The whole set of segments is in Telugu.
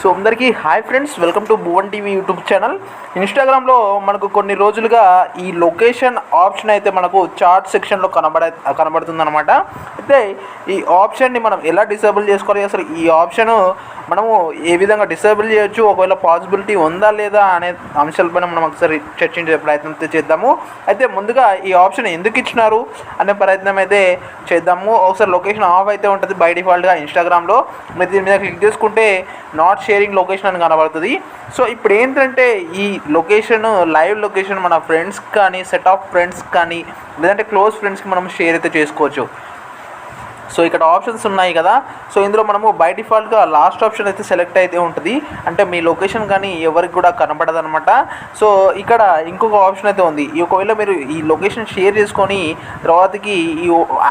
సో అందరికీ hi friends welcome to Bhuvan TV YouTube channel. ఇన్స్టాగ్రామ్లో మనకు కొన్ని రోజులుగా ఈ లొకేషన్ ఆప్షన్ అయితే మనకు చార్ట్ సెక్షన్లో కనబడ కనబడుతుందన్నమాట. అయితే ఈ ఆప్షన్ని మనం ఎలా డిసేబుల్ చేసుకోవాలి? అసలు ఈ ఆప్షన్ మనము ఏ విధంగా డిసేబుల్ చేయొచ్చు? ఒకవేళ పాసిబిలిటీ ఉందా లేదా అనే అంశాలపైన మనం ఒకసారి చర్చించే ప్రయత్నం అయితే చేద్దాము. అయితే ముందుగా ఈ ఆప్షన్ ఎందుకు ఇచ్చినారు అనే ప్రయత్నం అయితే చేద్దాము. ఒకసారి లొకేషన్ ఆఫ్ అయితే ఉంటుంది బై డిఫాల్ట్గా ఇన్స్టాగ్రామ్లో. మీరు దీని మీద క్లిక్ చేసుకుంటే నాట్ షేరింగ్ లొకేషన్ అని కనబడుతుంది. సో ఇప్పుడు ఏంటంటే ఈ లొకేషన్ లైవ్ లొకేషన్ మన ఫ్రెండ్స్ కానీ సెట్ ఆఫ్ ఫ్రెండ్స్ కానీ లేదంటే క్లోజ్ ఫ్రెండ్స్కి మనం షేర్ అయితే చేసుకోవచ్చు. సో ఇక్కడ ఆప్షన్స్ ఉన్నాయి కదా. సో ఇందులో మనము బై డిఫాల్ట్గా లాస్ట్ ఆప్షన్ అయితే సెలెక్ట్ అయితే ఉంటుంది. అంటే మీ లొకేషన్ కానీ ఎవరికి కూడా కనపడదు అనమాట సో ఇక్కడ ఇంకొక ఆప్షన్ అయితే ఉంది. ఈ ఒకవేళ మీరు ఈ లొకేషన్ షేర్ చేసుకొని తర్వాతకి ఈ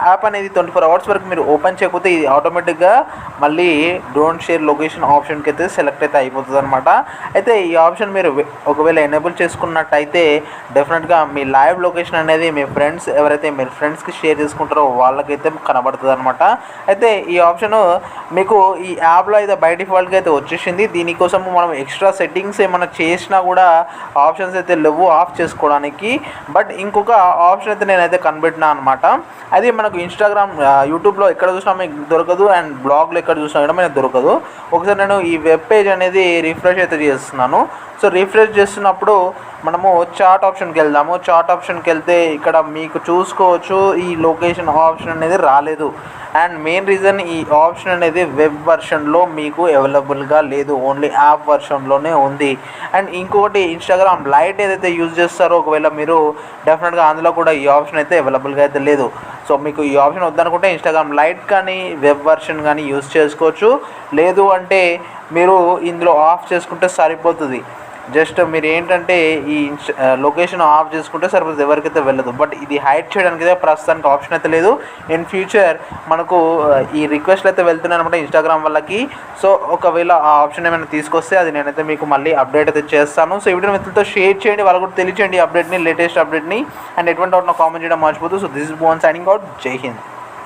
యాప్ అనేది ట్వంటీ ఫోర్ అవర్స్ వరకు మీరు ఓపెన్ చేయకపోతే ఇది ఆటోమేటిక్గా మళ్ళీ డోంట్ షేర్ లొకేషన్ ఆప్షన్కి అయితే సెలెక్ట్ అయితే అయిపోతుంది అనమాట అయితే ఈ ఆప్షన్ మీరు ఒకవేళ ఎనేబుల్ చేసుకున్నట్టయితే డెఫినెట్గా మీ లైవ్ లొకేషన్ అనేది మీ ఫ్రెండ్స్ ఎవరైతే మీ ఫ్రెండ్స్కి షేర్ చేసుకుంటారో వాళ్ళకైతే కనబడుతుంది అనమాట అయితే ఈ ఆప్షన్ మీకు ఈ యాప్లో అయితే బై డిఫాల్ట్గా అయితే వచ్చేసింది. దీనికోసం మనం ఎక్స్ట్రా సెట్టింగ్స్ ఏమైనా చేసినా కూడా ఆప్షన్స్ అయితే లేవు ఆఫ్ చేసుకోవడానికి. బట్ ఇంకొక ఆప్షన్ అయితే నేనైతే కనిపెట్టినా అనమాట అది మనకు ఇన్స్టాగ్రామ్ యూట్యూబ్లో ఎక్కడ చూసినా మీకు దొరకదు అండ్ బ్లాగ్లో ఎక్కడ చూసినా కూడా మనకు దొరకదు. ఒకసారి నేను ఈ వెబ్ పేజ్ అనేది రిఫ్రెష్ అయితే చేస్తున్నాను. సో రిఫ్రెష్ చేస్తున్నప్పుడు మనము చార్ట్ ఆప్షన్కి వెళ్దాము. చార్ట్ ఆప్షన్కి వెళ్తే ఇక్కడ మీకు చూసుకోవచ్చు. ఈ లొకేషన్ ఆప్షన్ అనేది రాలేదు. అండ్ మెయిన్ రీజన్ ఈ ఆప్షన్ అనేది వెబ్ వర్షన్లో మీకు అవైలబుల్గా లేదు. ఓన్లీ యాప్ వర్షన్లోనే ఉంది. అండ్ ఇంకొకటి ఇన్స్టాగ్రామ్ లైట్ ఏదైతే యూజ్ చేస్తారో ఒకవేళ మీరు డెఫినెట్గా అందులో కూడా ఈ ఆప్షన్ అయితే అవైలబుల్గా అయితే లేదు. సో మీకు ఈ ఆప్షన్ వద్దనుకుంటే ఇన్స్టాగ్రామ్ లైట్ కానీ వెబ్ వర్షన్ కానీ యూజ్ చేసుకోవచ్చు. లేదు అంటే మీరు ఇందులో ఆఫ్ చేసుకుంటే సరిపోతుంది. జస్ట్ మీరు ఏంటంటే ఈ లొకేషన్ ఆఫ్ చేసుకుంటే సరిపోతుంది ఎవరికైతే వెళ్ళదు. బట్ ఇది హైడ్ చేయడానికి అయితే ప్రస్తుతానికి ఆప్షన్ అయితే లేదు. ఇన్ ఫ్యూచర్ మనకు ఈ రిక్వెస్ట్లు అయితే వెళ్తున్నాయి అనమాట ఇన్స్టాగ్రామ్ వాళ్ళకి. సో ఒకవేళ ఆ ఆప్షన్ ఏమైనా తీసుకొస్తే అది నేనైతే మీకు మళ్ళీ అప్డేట్ అయితే చేస్తాను. సో ఈ వీడియో మిత్రులతో షేర్ చేయండి వాళ్ళు కూడా తెలియచేయండి అప్డేట్ని లేటెస్ట్ అప్డేట్ని అండ్ ఎటువంటి అవుట్ నా కామెంట్ చేయడం మర్చిపోతుంది so this is Bhuvan signing out జై హింద్